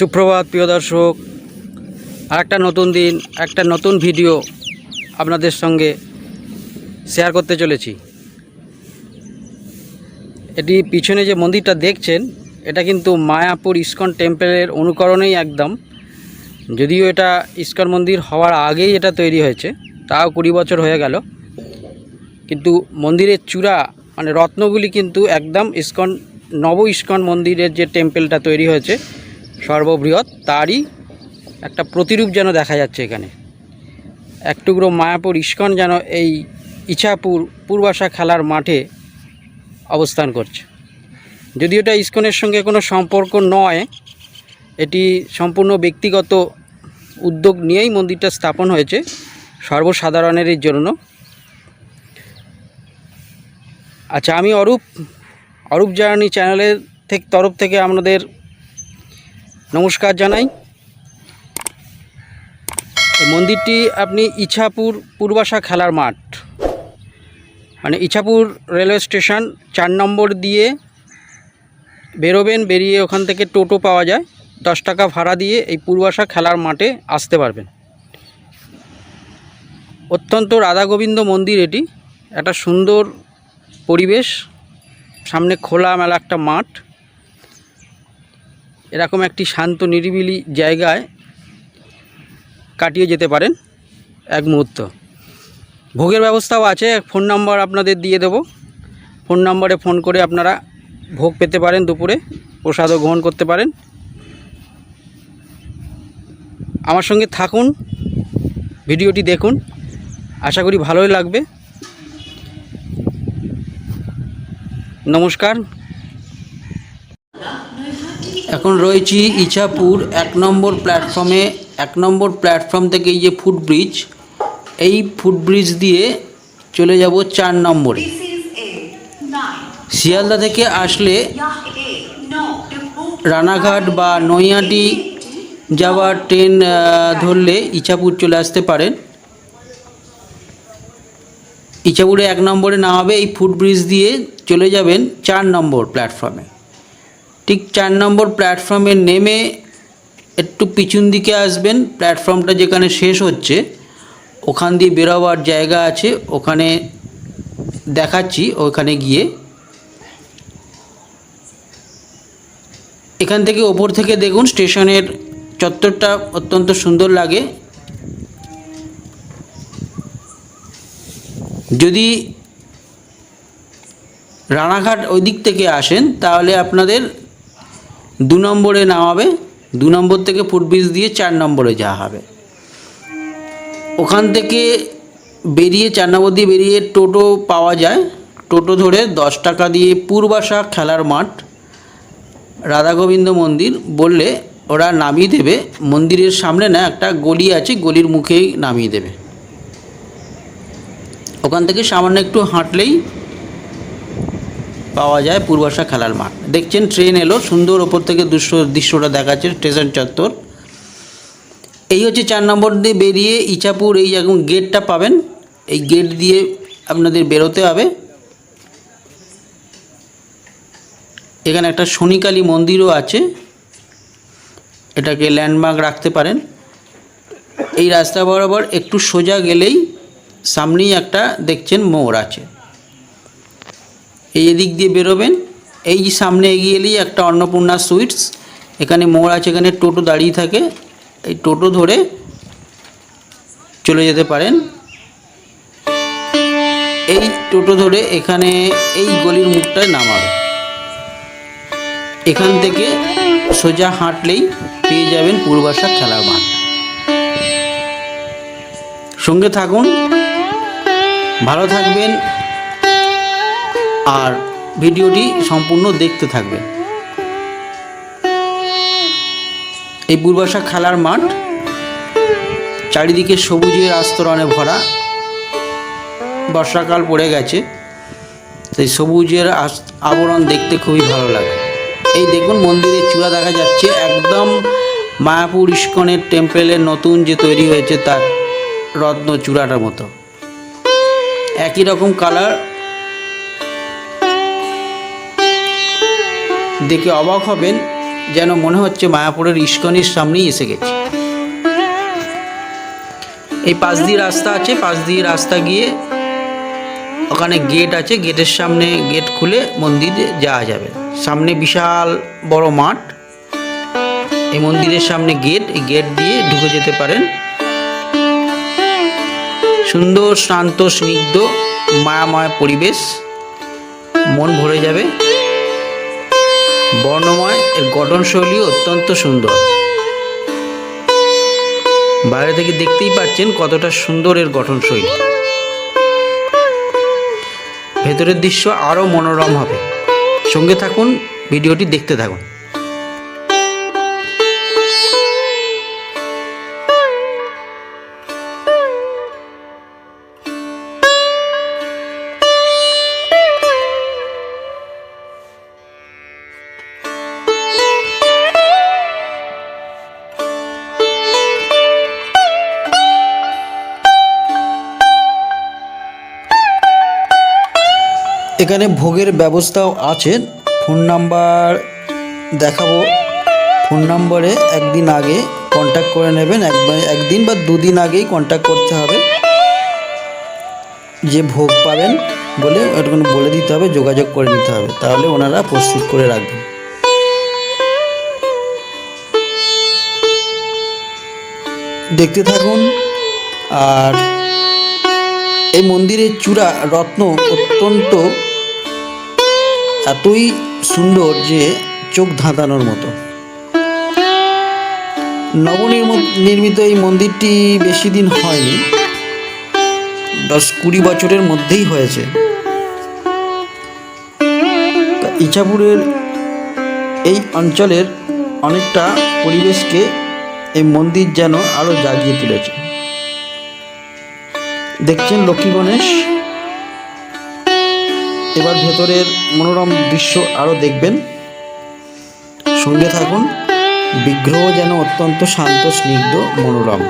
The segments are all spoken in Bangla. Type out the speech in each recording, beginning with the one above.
সুপ্রভাত, প্রিয় দর্শক। আর একটা নতুন দিন, একটা নতুন ভিডিও আপনাদের সঙ্গে শেয়ার করতে চলেছি। এটি পিছনে যে মন্দিরটা দেখছেন, এটা কিন্তু মায়াপুর ইস্কন টেম্পলের অনুকরণেই একদম। যদিও এটা ইস্কন মন্দির হওয়ার আগেই এটা তৈরি হয়েছে, তাও কুড়ি বছর হয়ে গেল। কিন্তু মন্দিরের চূড়া মানে রত্নগুলি কিন্তু একদম ইস্কন, নব ইস্কন মন্দিরের যে টেম্পেলটা তৈরি হয়েছে সর্ববৃহৎ তারই একটা প্রতিরূপ যেন দেখা যাচ্ছে এখানে। এক টুকরো মায়াপুর ইস্কন যেন এই ইছাপুর পূর্বাশা খেলার মাঠে অবস্থান করছে। যদিও এটা ইস্কনের সঙ্গে কোনো সম্পর্ক নয়, এটি সম্পূর্ণ ব্যক্তিগত উদ্যোগ নিয়েই মন্দিরটা স্থাপন হয়েছে, সর্বসাধারণের জন্য। আচ্ছা আমি অরূপ অরূপ জার্নি চ্যানেলের থেকে, তরফ থেকে আপনাদের নমস্কার জানাই। মন্দিরটি আপনি ইছাপুর পূর্বাশা খেলার মাঠ মানে ইছাপুর রেলওয়ে স্টেশন চার নম্বর দিয়ে বেরোবেন, বেরিয়ে ওখান থেকে টোটো পাওয়া যায়। দশ টাকা ভাড়া দিয়ে এই পূর্বাশা খেলার মাঠে আসতে পারবেন। অত্যন্ত রাধা গোবিন্দ মন্দির এটি। একটা সুন্দর পরিবেশ। সামনে খোলা মেলা একটা মাঠ। এরকম একটি শান্ত, নিরিবিলি জায়গায় কাটিয়ে যেতে পারেন এক মুহূর্ত। ভোগের ব্যবস্থাও আছে ফোন নাম্বার আপনাদের দিয়ে দেব। ফোন নাম্বারে ফোন করে আপনারা ভোগ পেতে পারেন দুপুরে, প্রসাদও গ্রহণ করতে পারেন। আমার সঙ্গে থাকুন, ভিডিওটি দেখুন, আশা করি ভালোই লাগবে। নমস্কার এখন রয়েছি ইছাপুর এক নম্বর প্ল্যাটফর্মে এক নম্বর প্ল্যাটফর্ম থেকে এই যে ফুটব্রিজ এই ফুটব্রিজ দিয়ে চলে যাব চার নম্বরে। শিয়ালদা থেকে আসলে রানাঘাট বা নৈহাটি যাওয়ার ট্রেন ধরলে ইছাপুর চলে আসতে পারেন। ইছাপুরে এক নম্বরে নামাবে এই ফুটব্রিজ দিয়ে চলে যাবেন চার নম্বর প্ল্যাটফর্মে ঠিক চার নম্বর প্ল্যাটফর্মে নেমে একটু পিছন দিকে আসবেন। প্ল্যাটফর্মটা যেখানে শেষ হচ্ছে, ওখান দিয়ে বেরোবার জায়গা আছে, ওখানে দেখাচ্ছি, ওখানে গিয়ে। এখান থেকে ওপর থেকে দেখুন, স্টেশনের চত্বরটা অত্যন্ত সুন্দর লাগে। যদি রানাঘাট ওই দিক থেকে আসেন, তাহলে আপনাদের দু নম্বরে নামাবে, দু নম্বর থেকে ফুটব্রিজ দিয়ে চার নম্বরে যাওয়া হবে। ওখান থেকে বেরিয়ে, চার নম্বর দিয়ে বেরিয়ে টোটো পাওয়া যায়। টোটো ধরে দশ টাকা দিয়ে পূর্বাশা খেলার মাঠ রাধা গোবিন্দ মন্দির। বললে ওরা নামিয়ে দেবে। মন্দিরের সামনে না একটা গলি আছে, গলির মুখেই নামিয়ে দেবে। ওখান থেকে সামান্য একটু হাঁটলেই পাওয়া যায় পূর্বাশা খেলার মাঠ। দেখছেন ট্রেন এলো, সুন্দর ওপর থেকে দৃশ্য, দৃশ্যটা দেখাচ্ছে স্টেশন চত্বর। এই হচ্ছে চার নম্বর দিয়ে বেরিয়ে ইচাপুর এই এখন গেটটা পাবেন, এই গেট দিয়ে আপনাদের বেরোতে হবে। এখানে একটা শনিকালী মন্দিরও আছে। এটাকে ল্যান্ডমার্ক রাখতে পারেন। এই রাস্তা বরাবর একটু সোজা গেলেই সামনেই একটা, দেখছেন মোড় আছে। এই এদিক দিয়ে বেরোবেন। এই যে সামনে এগিয়ে এলেই একটা অন্নপূর্ণা সুইটস। এখানে মোড় আছে, এখানে টোটো দাঁড়িয়ে থাকে। এই টোটো ধরে চলে যেতে পারেন। এই টোটো ধরে এখানে এই গলির মুখটায় নামাবে। এখান থেকে সোজা হাঁটলেই পেয়ে যাবেন পূর্বাশা খেলার মাঠ। সঙ্গে থাকুন। ভালো থাকবেন। আর ভিডিওটি সম্পূর্ণ দেখতে থাকবেন এই পূর্বাশা খেলার মাঠ চারিদিকে সবুজের আস্তরণে ভরা। বর্ষাকাল পড়ে গেছে সেই সবুজের আবরণ দেখতে খুবই ভালো লাগে। এই দেখুন মন্দিরের চূড়া দেখা যাচ্ছে, একদম মায়াপুর ইস্কনের টেম্পেলের নতুন যে তৈরি হয়েছে তার রত্ন চূড়াটার মতো। একই রকম কালার দেখে অবাক হবেন যেন মনে হচ্ছে মায়াপুরের ইস্কনের সামনেই এসে গেছি। এই পাশ দিয়ে রাস্তা আছে, পাশ দিয়ে রাস্তা গিয়ে ওখানে গেট আছে গেটের সামনে গেট খুলে মন্দিরে যাওয়া যাবে। সামনে বিশাল বড় মাঠ। এই মন্দিরের সামনে গেট এই গেট দিয়ে ঢুকে যেতে পারেন। সুন্দর, শান্ত, স্নিগ্ধ, মায়াময় পরিবেশ। মন ভরে যাবে। বর্ণময়, এর গঠনশৈলী অত্যন্ত সুন্দর। বাইরে থেকে দেখতেই পাচ্ছেন কতটা সুন্দর এর গঠনশৈলী। ভেতরের দৃশ্য আরও মনোরম হবে। সঙ্গে থাকুন, ভিডিওটি দেখতে থাকুন। এখানে ভোগের ব্যবস্থাও আছে। ফোন নাম্বার দেখাবো। ফোন নাম্বারে একদিন আগে কন্ট্যাক্ট করে নেবেন। একবার, একদিন বা দুদিন আগেই কন্ট্যাক্ট করতে হবে। যে ভোগ পাবেন বলে ওটুকুন বলে দিতে হবে, যোগাযোগ করে নিতে হবে। তাহলে ওনারা প্রস্তুত করে রাখবেন। দেখতে থাকুন। আর এই মন্দিরের চূড়া রত্ন অত্যন্ত এতই সুন্দর যে চোখ ধাঁধানোর মতো। নবনির্মিত এই মন্দিরটি বেশি দিন হয়নি, দশ কুড়ি বছরের মধ্যেই হয়েছে। ইছাপুরের এই অঞ্চলের অনেকটা পরিবেশকে এই মন্দির যেন আরও জাগিয়ে তুলেছে। দেখছেন লক্ষ্মী গণেশ? এবার ভেতরের মনোরম দৃশ্য আরও দেখবেন। সঙ্গে থাকুন বিগ্রহ যেন অত্যন্ত শান্ত স্নিগ্ধ মনোরম।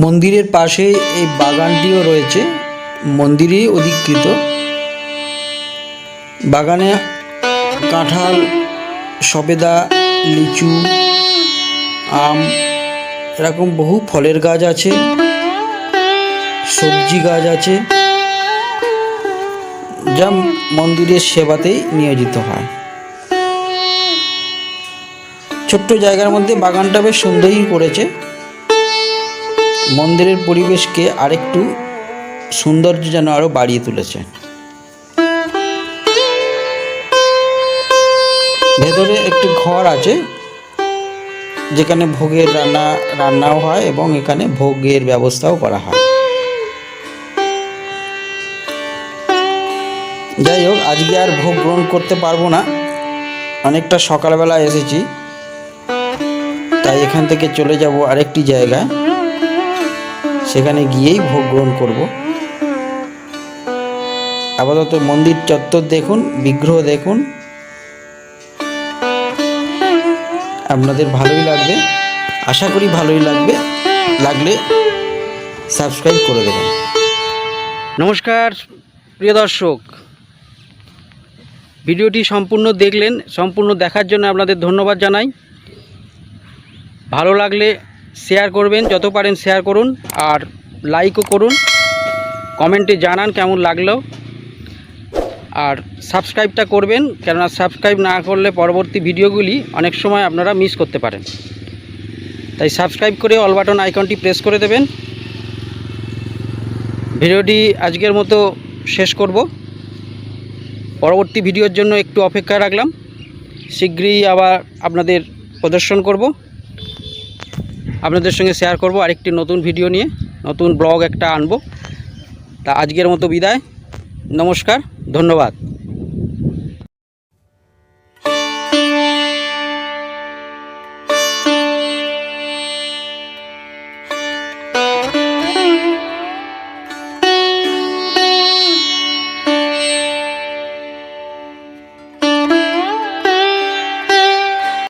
মন্দিরের পাশে এই বাগানটিও রয়েছে। মন্দিরেই অধিকৃত। বাগানে কাঁঠাল, সবেদা, লিচু, আম, এরকম বহু ফলের গাছ আছে। সবজি গাছ আছে। যা মন্দিরের সেবাতেই নিয়োজিত হয়। ছোট্ট জায়গার মধ্যে বাগানটা বেশ সুন্দরই করেছে। মন্দিরের পরিবেশকে আরেকটু সৌন্দর্য যেন আরও বাড়িয়ে তুলেছে। ভেতরে একটি ঘর আছে, যেখানে ভোগের রান্না, রান্নাও হয় এবং এখানে ভোগের ব্যবস্থাও করা হয়। যাই হোক, আজকে আর ভোগ গ্রহণ করতে পারব না। অনেকটা সকালবেলা এসেছি। তাই এখান থেকে চলে যাব আরেকটি জায়গায়। সেখানে গিয়েই ভোগ গ্রহণ করব। আপাতত মন্দির চত্বর দেখুন, বিগ্রহ দেখুন। আপনাদের ভালোই লাগবে, আশা করি ভালোই লাগবে। লাগলে সাবস্ক্রাইব করে দেবেন। নমস্কার, প্রিয় দর্শক। ভিডিওটি সম্পূর্ণ দেখলেন, সম্পূর্ণ দেখার জন্য আপনাদের ধন্যবাদ জানাই। ভালো লাগলে শেয়ার করবেন, যত পারেন শেয়ার করুন আর লাইকও করুন। কমেন্টে জানান কেমন লাগল। আর সাবস্ক্রাইবটা করবেন, কেননা সাবস্ক্রাইব না করলে পরবর্তী ভিডিওগুলি অনেক সময় আপনারা মিস করতে পারেন। তাই সাবস্ক্রাইব করে অল বাটন আইকনটি প্রেস করে দেবেন। ভিডিওটি আজকের মতো শেষ করব। পরবর্তী ভিডিওর জন্য একটু অপেক্ষা রাখলাম। শীঘ্রই আবার আপনাদের প্রদর্শন করব। আপনাদের সঙ্গে শেয়ার করব আরেকটি নতুন ভিডিও নিয়ে, নতুন ব্লগ একটা আনব। তা আজকের মতো বিদায়, নমস্কার, ধন্যবাদ।